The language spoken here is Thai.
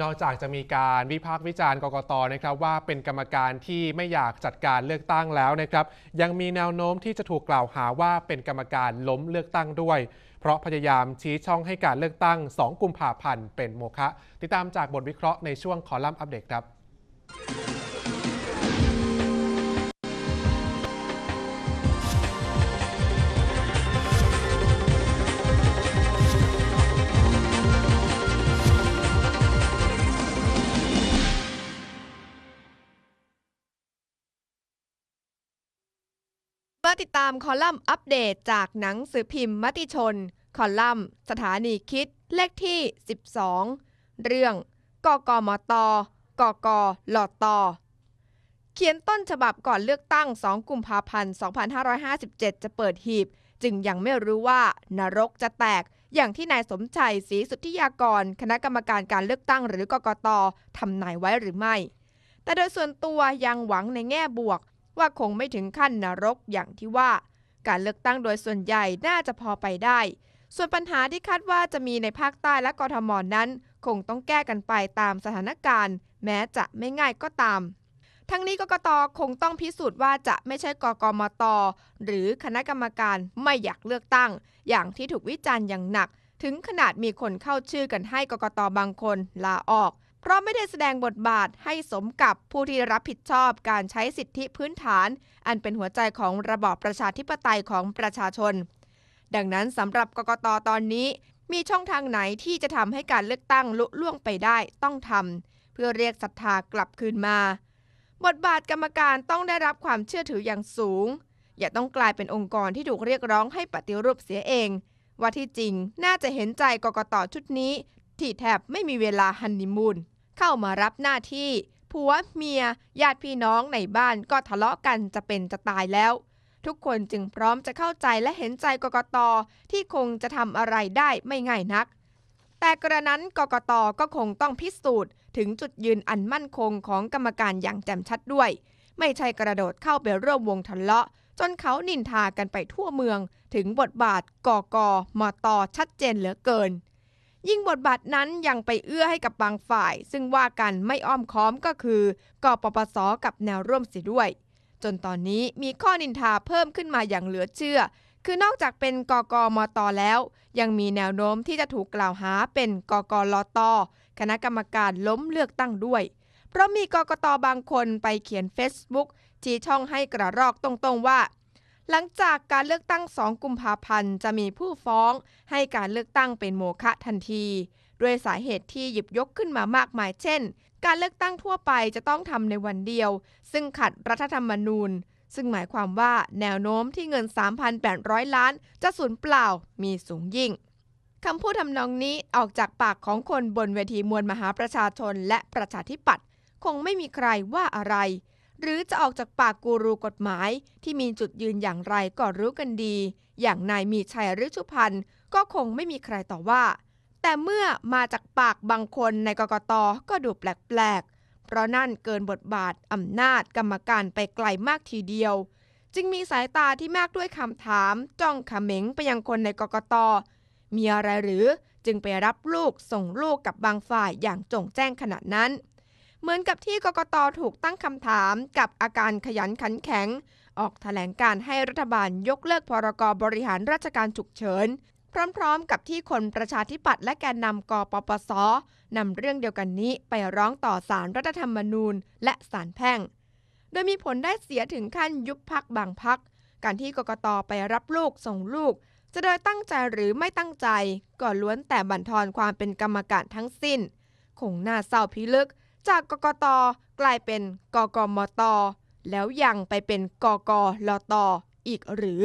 นอกจากจะมีการวิพากษ์วิจารณ์กกตนะครับว่าเป็นกรรมการที่ไม่อยากจัดการเลือกตั้งแล้วนะครับ ยังมีแนวโน้มที่จะถูกกล่าวหาว่าเป็นกรรมการล้มเลือกตั้งด้วย เพราะพยายามชี้ช่องให้การเลือกตั้ง 2 กุมภาพันธ์เป็นโมฆะติดตามจากบทวิเคราะห์ในช่วงคอลัมน์อัปเดตครับ มาติดตามคอลัมน์อัปเดตจากหนังสือพิมพ์มติชน คอลัมน์ สถานีคิดเลขที่ 12 เรื่องกกมตกกลตเขียนต้นฉบับก่อนเลือกตั้ง 2 กุมภาพันธ์ 2557 จะเปิดหีบ จึงยังไม่รู้ว่านรกจะแตก อย่างที่นายสมชัยศรีสุทธิยากร คณะกรรมการการเลือกตั้งหรือกกตทำนายไว้หรือไม่ แต่โดยส่วนตัวยังหวังในแง่บวก ว่าคงไม่ถึงขั้นนรกอย่างที่ว่า การเลือกตั้งโดยส่วนใหญ่น่าจะพอไปได้ ส่วนปัญหาที่คาดว่าจะมีในภาคใต้และกทมนั้น คงต้องแก้กันไปตามสถานการณ์ แม้จะไม่ง่ายก็ตาม ทั้งนี้กกตคงต้องพิสูจน์ว่าจะไม่ใช่กกมต หรือคณะกรรมการไม่อยากเลือกตั้ง อย่างที่ถูกวิจารณ์อย่างหนัก ถึงขนาดมีคนเข้าชื่อกันให้กกตบางคนลาออก เพราะไม่ได้แสดงบทบาทให้สมกับผู้ที่รับผิดชอบการใช้สิทธิพื้นฐาน อันเป็นหัวใจของระบอบประชาธิปไตยของประชาชน ดังนั้นสำหรับกกตตอนนี้ มีช่องทางไหนที่จะทำให้การเลือกตั้งลุล่วงไปได้ต้องทำเพื่อเรียกศรัทธากลับคืนมา บทบาทกรรมการต้องได้รับความเชื่อถืออย่างสูง อย่าต้องกลายเป็นองค์กรที่ถูกเรียกร้องให้ปฏิรูปเสียเอง ว่าที่จริงน่าจะเห็นใจกกตชุดนี้ที่แทบไม่มีเวลาฮันนีมูน เข้ามารับหน้าที่ผัวเมียญาติพี่น้องในบ้านก็ทะเลาะกันจะเป็นจะตายแล้ว ทุกคนจึงพร้อมจะเข้าใจและเห็นใจกกตที่คงจะทำอะไรได้ไม่ง่ายนัก แต่กระนั้นกกตก็คงต้องพิสูจน์ ถึงจุดยืนอันมั่นคงของกรรมการอย่างแจ่มชัดด้วย ไม่ใช่กระโดดเข้าไปร่วมวงทะเลาะ จนเขานินทากันไปทั่วเมือง ถึงบทบาทกกมตชัดเจนเหลือเกิน ยิ่งบทบาทนั้นยังไปเอื้อให้กับบางฝ่าย ซึ่งว่ากันไม่อ้อมค้อมก็คือกอปปสกับแนวร่วมเสียด้วย จนตอนนี้มีข้อนินทาเพิ่มขึ้นมาอย่างเหลือเชื่อ คือนอกจากเป็นกกมตแล้ว ยังมีแนวโน้มที่จะถูกกล่าวหาเป็นกกลตคณะกรรมการล้มเลือกตั้งด้วย เพราะมีกกตบางคนไปเขียน Facebook ชี้ช่องให้กระรอกตรงๆว่า หลังจากการเลือกตั้ง 2 กุมภาพันธ์ จะมีผู้ฟ้องให้การเลือกตั้งเป็นโมฆะทันที ด้วยสาเหตุที่หยิบยกขึ้นมามากมายเช่น การเลือกตั้งทั่วไปจะต้องทำในวันเดียว ซึ่งขัดรัฐธรรมนูญ ซึ่งหมายความว่าแนวโน้มที่เงิน 3,800 ล้าน จะสูญเปล่ามีสูงยิ่งคำพูดทำนองนี้ออกจากปากของคนบนเวทีมวลมหาประชาชนและประชาธิปัตย์คงไม่มีใครว่าอะไร หรือจะออกจากปากกูรูกฎหมาย ที่มีจุดยืนอย่างไรก็รู้กันดี อย่างนายมีชัยฤชุพันธ์ก็คงไม่มีใครต่อว่า แต่เมื่อมาจากปากบางคนในกกตก็ดูแปลกๆ เพราะนั่นเกินบทบาทอำนาจกรรมการไปไกลมากทีเดียว จึงมีสายตาที่มากด้วยคำถาม จ้องเขม็งไปยังคนในกกตมีอะไรหรือจึงไปรับลูกส่งลูกกับบางฝ่ายอย่างจงแจ้งขนาดนั้น เหมือนกับที่กกตถูกตั้งคำถามกับอาการขยันขันแข็ง ออกแถลงการให้รัฐบาลยกเลิกพรกบริหารราชการฉุกเฉิน พร้อมๆ กับที่คนประชาธิปัตย์และแกนนำกปปสนำเรื่องเดียวกันนี้ไปร้องต่อศาลรรัฐธรรมนูญ และศาลแพ่ง โดยมีผลได้เสียถึงขั้นยุบพักบางพัก การที่กกตไปรับลูกส่งลูก จะโดยตั้งใจหรือไม่ตั้งใจก็ล้วนแต่บั่นทอนความเป็นกรรมการทั้งสิ้น คงน่าเศร้าพิลึก จากกกตกลายเป็นกกมต แล้วยังไปเป็นกกลตอีกหรือ